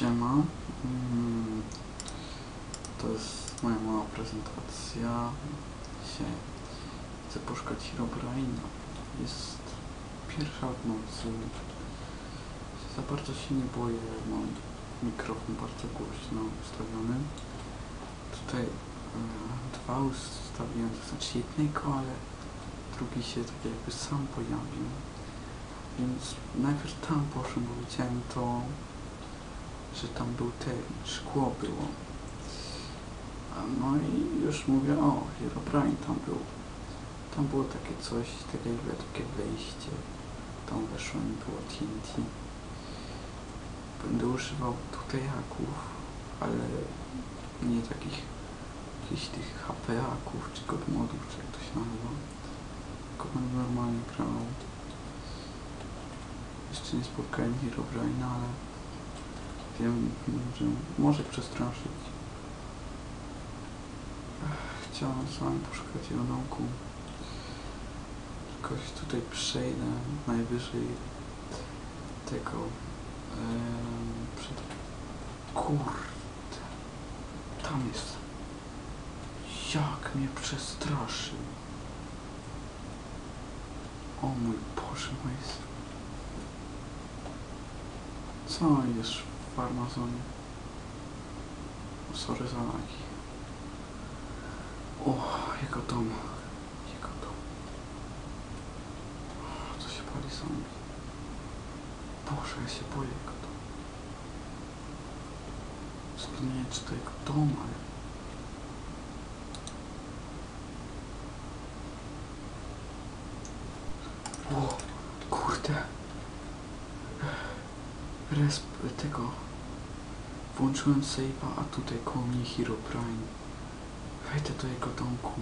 Siema. Mm, To jest moja mała prezentacja. Dzisiaj chcę poszukać Herobrina. Jest pierwsza w nocy. Za bardzo się nie boję, mam mikrofon bardzo głośno ustawiony. Tutaj e, dwa ustawiłem, to znaczy jednego, ale drugi się tak jakby sam pojawił. Więc najpierw tam poszłem, bo widziałem to, że tam był ten, szkło było. No i już mówię, o, Herobrine tam był. Tam było takie coś, takie takie wejście. Tam weszłem i było TNT. Będę używał tutaj haków, ale nie takich jakichś tych HP haków, czy god modów, czy jak to się nazywa. Tylko będę normalnie grał. Jeszcze nie spotkałem Herobrine'a, ale wiem, że może przestraszyć. Chciałem z wami poszukać jego domku. Jakoś tutaj przejdę najwyżej tego em, przed... Kurde. Tam jest. Jak mnie przestraszył. O mój Boże, mój Co jest w farmazonie? Sorry za lagi. O, jego dom. Jego dom. Co się pali zombie? Boże, ja się boję jego domu. Zapomniałem, czy to jego dom, ale... O, kurde. Resp tego. Włączyłem save'a, a tutaj koło mnie Hero Prime. Wejdę do jego domku.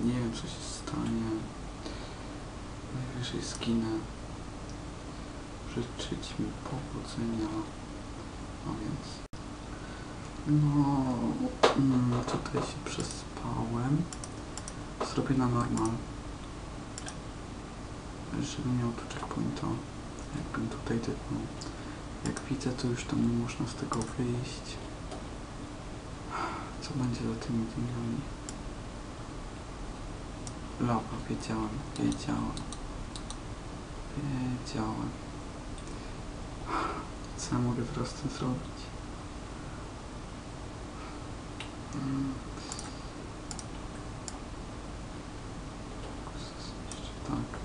Nie wiem co się stanie. Najwyżej zginę. Życzyć mi powodzenia. A więc. No, mm, tutaj się przespałem. Zrobię na normal. Żebym miał tu checkpointa. Jakbym tutaj typnął. Jak widzę, to już tam nie można z tego wyjść. Co będzie za tymi dniami? Lawa, wiedziałem, wiedziałem. Wiedziałem. Co ja mogę teraz z tym zrobić? Mm. Jeszcze tak.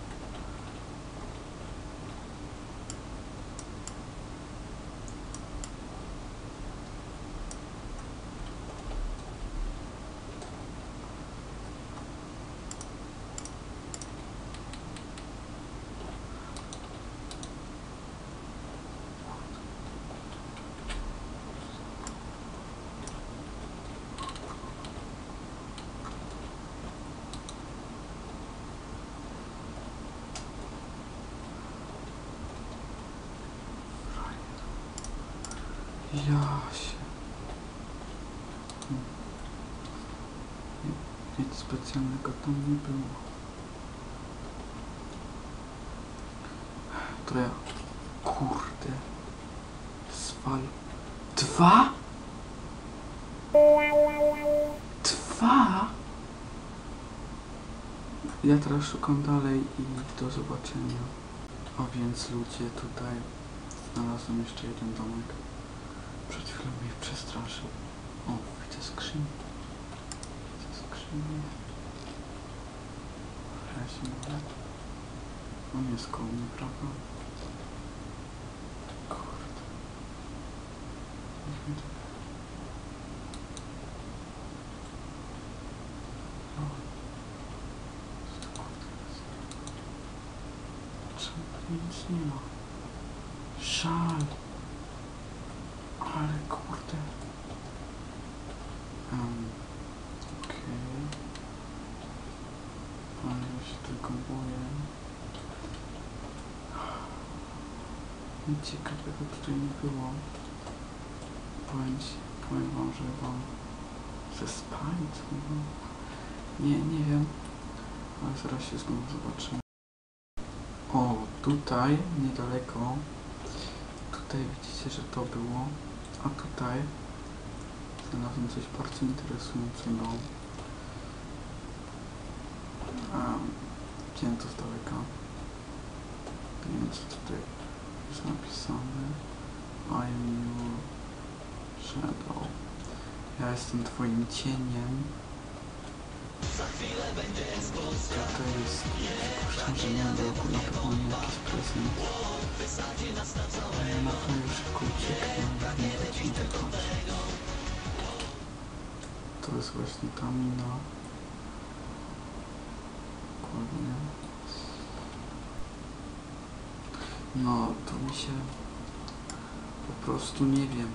Ja się. Hmm. Ni- Nic specjalnego tam nie było. To ja. Kurde. Swal. Dwa? Dwa? Ja teraz szukam dalej i do zobaczenia. A więc ludzie tutaj znalazłem jeszcze jeden domek. Przed chwilą mnie przestraszył. O, widzę skrzynię. Widzę skrzynię. Mówię. On jest koło mnie, prawda? Kurde. Czemu tu nic nie ma? Żal. Ale kurde. Um, Okej. Ale ja się tylko boję. Nic ciekawego tutaj nie było. Powiem, powiem wam, że wam ze spali. Nie, nie wiem. Ale zaraz się znowu zobaczymy. O, tutaj, niedaleko. Tutaj widzicie, że to było A tutaj znalazłem coś bardzo interesującego. Um, to z daleka. Nie wiem co tutaj jest napisane. I am your shadow. Ja jestem twoim cieniem. To jest... Przypuszczam, że na pewno nie jakiś prezent. Na pewno szybko ucieknę. Nie dać tego. To jest właśnie ta mina. No, to mi się... Po prostu nie wiem.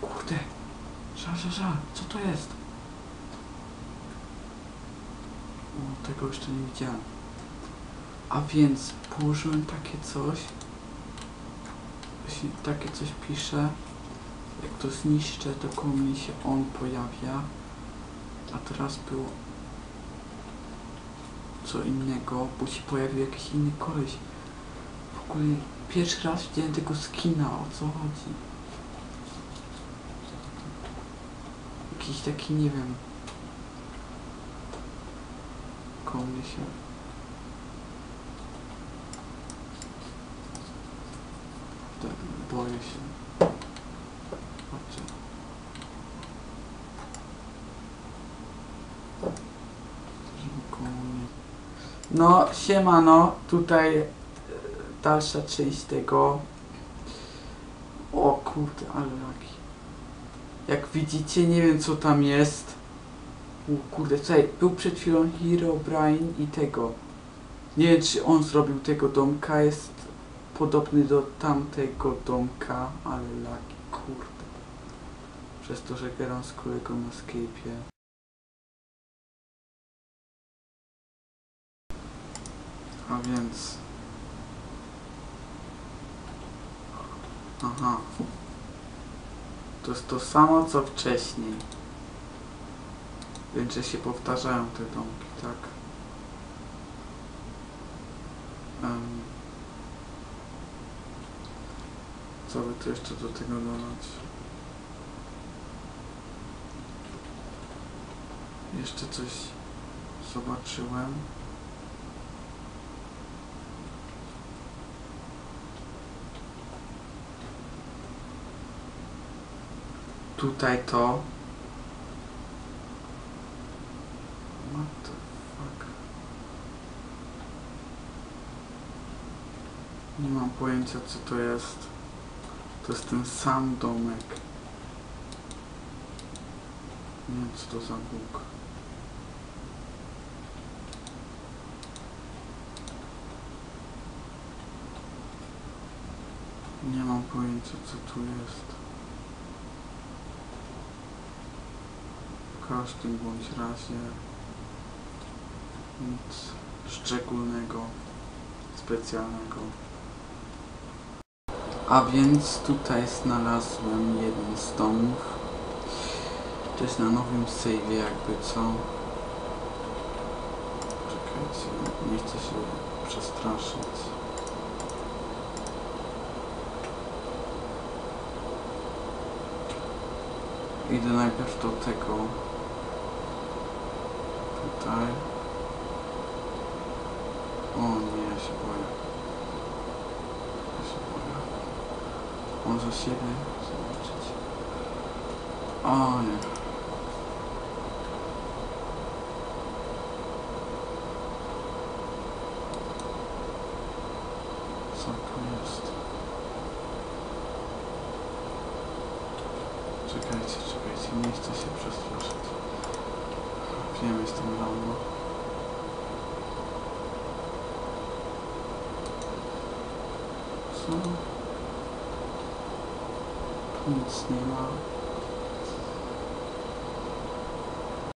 Kurde! Ża, ża, ża! Co to jest? O, tego jeszcze nie widziałem. A więc położyłem takie coś. Jeśli takie coś pisze, jak to zniszczę, to koło mnie się on pojawia. A teraz było co innego, bo się pojawił jakiś inny koleś. W ogóle pierwszy raz widziałem tego skina, o co chodzi? Jakiś taki, nie wiem. Mnie się... Tak, boję się. No, siemano, tutaj e, dalsza część tego. O kurde, ale. Jak widzicie, nie wiem co tam jest. Kurde, tutaj był przed chwilą Hero, Brian i tego. Nie wiem czy on zrobił tego domka, jest podobny do tamtego domka, ale laki, kurde. Przez to, że gram z kolegą na Skype'ie. A więc... Aha. To jest to samo co wcześniej. Więc że się powtarzają te domki, tak? Em, co by tu jeszcze do tego dodać? Jeszcze coś zobaczyłem. Tutaj to. Nie mam pojęcia co to jest. To jest ten sam domek. Nie wiem co to za Bóg. Nie mam pojęcia co tu jest. W każdym bądź razie nic szczególnego, specjalnego. A więc tutaj znalazłem jeden z domów. To jest na nowym save'ie jakby co. Czekajcie, nie chcę się przestraszyć. Idę najpierw do tego. Tutaj. O nie, ja się boję. Ja się boję. Może siebie zobaczyć. O nie. Co tu jest? Czekajcie, czekajcie, nie chcę się przestraszyć. Wiem, jestem rano. Co? Tu nic nie ma.